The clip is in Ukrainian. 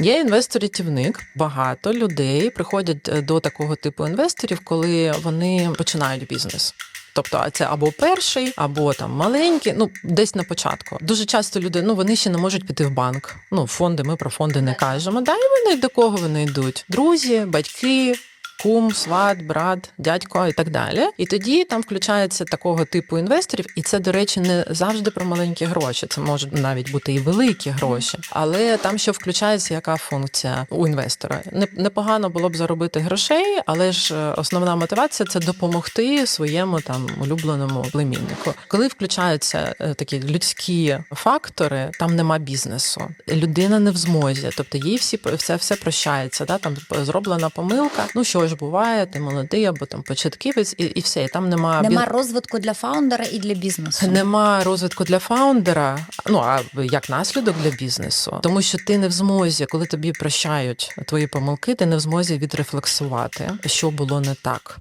Є інвестор-рятівник. Багато людей приходять е, до такого типу інвесторів, коли вони починають бізнес. Тобто, а це або перший, або там маленький, ну десь на початку. Дуже часто люди ну вони ще не можуть піти в банк. Ну, фонди, ми про фонди не кажемо. Да, і вони до кого вони йдуть? Друзі, батьки. Кум, сват, брат, дядько і так далі. І тоді там включається такого типу інвесторів, і це, до речі, не завжди про маленькі гроші. Це можуть навіть бути і великі гроші. Але там ще включається яка функція у інвестора. Непогано було б заробити грошей, але ж е, основна мотивація це допомогти своєму там улюбленому племіннику. Коли включаються е, такі людські фактори, там нема бізнесу. Людина не в змозі, тобто їй всі все, все прощається. Да? Там зроблена помилка. Ну що ж буває, ти молодий або там початківець, і, і все. І там нема, Нема розвитку для фаундера і для бізнесу. Нема розвитку для фаундера, ну а як наслідок для бізнесу, тому що ти не в змозі, коли тобі прощають твої помилки, ти не в змозі відрефлексувати, що було не так.